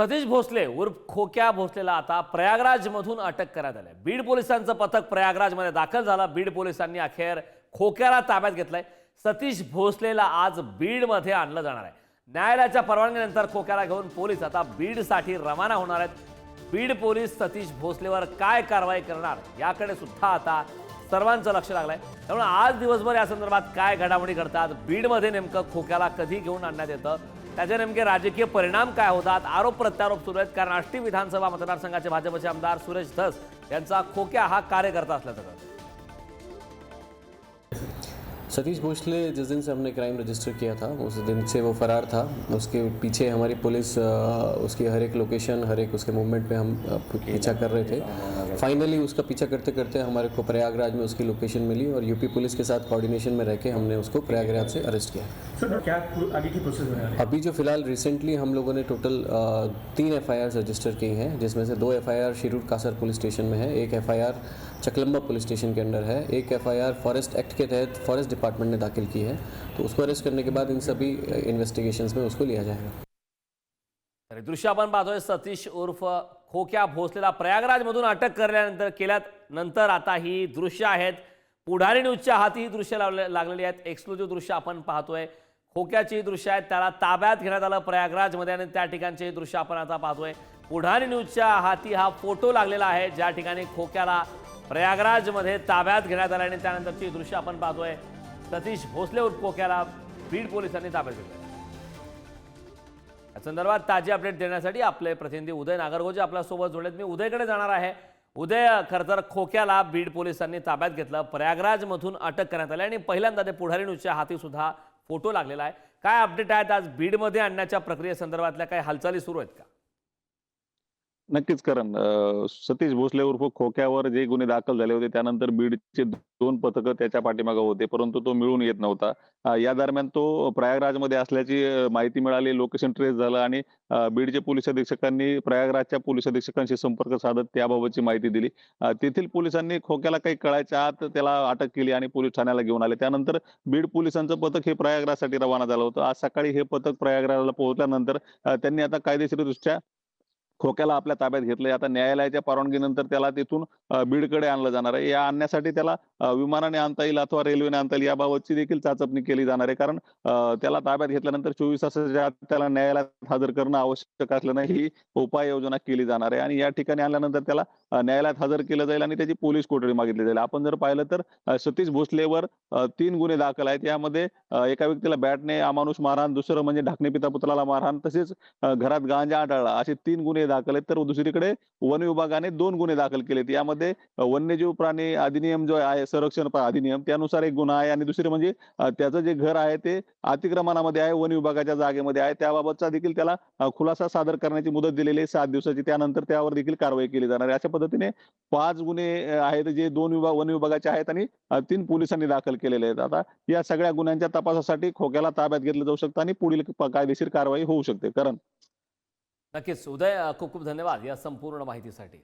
सतीश भोसले उर्फ खोक्या भोसलेला आता प्रयागराजमधून अटक करण्यात आली आहे. बीड पोलिसांचं पथक प्रयागराजमध्ये दाखल झालं. बीड पोलिसांनी अखेर खोक्याला ताब्यात घेतलंय. सतीश भोसलेला आज बीडमध्ये आणलं जाणार आहे. न्यायालयाच्या परवानगीनंतर खोक्याला घेऊन पोलीस आता बीडसाठी रवाना होणार आहेत. बीड पोलीस सतीश भोसलेवर काय कारवाई करणार याकडे सुद्धा आता सर्वांचं लक्ष लागलंय. त्यामुळे आज दिवसभर या संदर्भात काय घडामोडी घडतात? बीडमध्ये नेमकं खोक्याला कधी घेऊन आणण्यात येतं? त्याचे नेमके राजकीय परिणाम काय होतात? आरोप प्रत्यारोप सुरू आहेत. कारण आष्टी विधानसभा मतदारसंघाचे भाजपचे आमदार सुरेश धस यांचा खोक्या हा कार्यकर्ता असल्याचं कळतं. सतीश भोसले जिस दिन से हमने क्राइम रजिस्टर किया था उस दिन से वो फरार था। उसके पीछे हमारी पुलिस उसकी हर एक लोकेशन हर एक उसके मूवमेंट पे हम पीछा कर रहे थे। फाइनली उसका पीछा करते करते हमारे को प्रयागराज में उसकी लोकेशन मिली और यूपी पुलिस के साथ कोऑर्डिनेशन में रह के हमने उसको प्रयागराज से अरेस्ट किया। सर क्या आगे की प्रोसेस है? अभी जो फ़िलहाल रिसेंटली हम लोगों ने टोटल तीन एफ़ रजिस्टर की हैं जिसमें से दो F Shirur Kasar police station में है एक एफ़ चकलम्बा पुलिस स्टेशन के अंडर है एक एफआईआर फॉरेस्ट एक्ट के तहत फॉरेस्ट डिपार्टमेंट ने दाखिल की है। तो उसको अरेस्ट करने के बाद इन सभी इन्वेस्टिगेशंस में उसको लिया जाएगा। हे दृश्य आपण पाहतोय सतीश उर्फ़ खोक्या भोसलेला प्रयागराजमधून अटक करल्यानंतर केल्यात. नंतर आता ही दृश्य आहेत. पुढारी न्यूजच्या हाती ही दृश्य लावले लागलेली आहेत. एक्सक्लुझिव्ह दृश्य आपण पाहतोय. खोक्याची दृश्य आहेत. त्याला ताब्यात घेण्यात आलं प्रयागराजमध्ये आणि त्या ठिकाणचे दृश्य आपण आता पाहतोय. पुढारी न्यूजच्या हाती हा फोटो लागलेला आहे. ज्या ठिकाणी खोक्याला प्रयागराजमध्ये ताब्यात घेण्यात आलं आणि त्यानंतरची दृश्य आपण पाहतोय. सतीश भोसले उर्फ खोक्याला बीड पोलिसांनी ताब्यात घेतलं. संदर्भात ताजी अपडेट देण्यासाठी आपले प्रतिनिधी उदय नागरगोजे आपल्यासोबत जोडलेत. मी उदयकडे जाणार आहे. उदय खरं तर खोक्याला बीड पोलिसांनी ताब्यात घेतलं. प्रयागराजमधून अटक करण्यात आली आणि पहिल्यांदा ते पुढारी न्यूजच्या हाती सुद्धा फोटो लागलेला आहे. काय अपडेट आहेत आज बीडमध्ये आणण्याच्या प्रक्रियेसंदर्भातल्या काही हालचाली सुरू आहेत का? नक्कीच करण. सतीश भोसले उर्फ खोक्यावर जे गुन्हे दाखल झाले होते त्यानंतर बीडचे दोन पथकं त्याच्या पाठीमागे होते परंतु तो मिळून येत नव्हता. या दरम्यान तो प्रयागराजमध्ये असल्याची माहिती मिळाली लोकेशन ट्रेस झालं आणि बीडचे पोलीस अधीक्षकांनी प्रयागराजच्या पोलीस अधीक्षकांशी संपर्क साधत त्याबाबतची माहिती दिली. तेथील पोलिसांनी खोक्याला काही कळायच्या आत त्याला अटक केली आणि पोलीस ठाण्याला घेऊन आले. त्यानंतर बीड पोलिसांचं पथक हे प्रयागराजसाठी रवाना झालं होतं. आज सकाळी हे पथक प्रयागराजला पोहोचल्यानंतर त्यांनी आता कायदेशीरदृष्ट्या खोक्याला आपल्या ताब्यात घेतलंय. आता न्यायालयाच्या परवानगीनंतर त्याला तिथून बीडकडे आणलं जाणार आहे. या आणण्यासाठी त्याला विमानाने आणता येईल अथवा रेल्वेने आणता येईल याबाबतची देखील चाचपणी केली जाणार आहे. कारण त्याला ताब्यात घेतल्यानंतर चोवीस तासाच्या आत त्याला न्यायालयात हजर करणं आवश्यक असल्यानं ही उपाययोजना केली जाणार आहे. आणि या ठिकाणी आल्यानंतर त्याला न्यायालयात हजर केलं जाईल आणि त्याची पोलीस कोठडी मागितली जाईल. आपण जर पाहिलं तर सतीश भोसलेवर तीन गुन्हे दाखल आहेत. यामध्ये एका व्यक्तीला बॅटने अमानुष मारहाण दुसरं म्हणजे ढाकणे पिता पुतळाला मारहाण तसेच घरात गांजा आढळला. असे तीन गुन्हे दाखल आहेत. तर दुसरीकडे वन विभागाने दोन गुन्हे दाखल केलेत. यामध्ये वन्यजीव प्राणी अधिनियम जो आहे संरक्षण अधिनियम त्यानुसार एक गुन्हा आहे. आणि दुसरे म्हणजे त्याचं जे घर आहे ते अतिक्रमणामध्ये आहे वन विभागाच्या जागेमध्ये आहे. त्याबाबतचा देखील त्याला खुलासा सादर करण्याची मुदत दिलेली आहे. सात दिवसाची. त्यानंतर त्यावर देखील कारवाई केली जाणार आहे. अशा पद्धतीने पाच गुन्हे आहेत जे दोन विभाग वन विभागाचे आहेत आणि तीन पोलिसांनी दाखल केलेले आहेत. आता या सगळ्या गुन्ह्यांच्या तपासासाठी खोक्याला ताब्यात घेतलं जाऊ शकतं आणि पुढील कायदेशीर कारवाई होऊ शकते. कारण. नक्कीच. उदय खूप खूप धन्यवाद या संपूर्ण माहितीसाठी.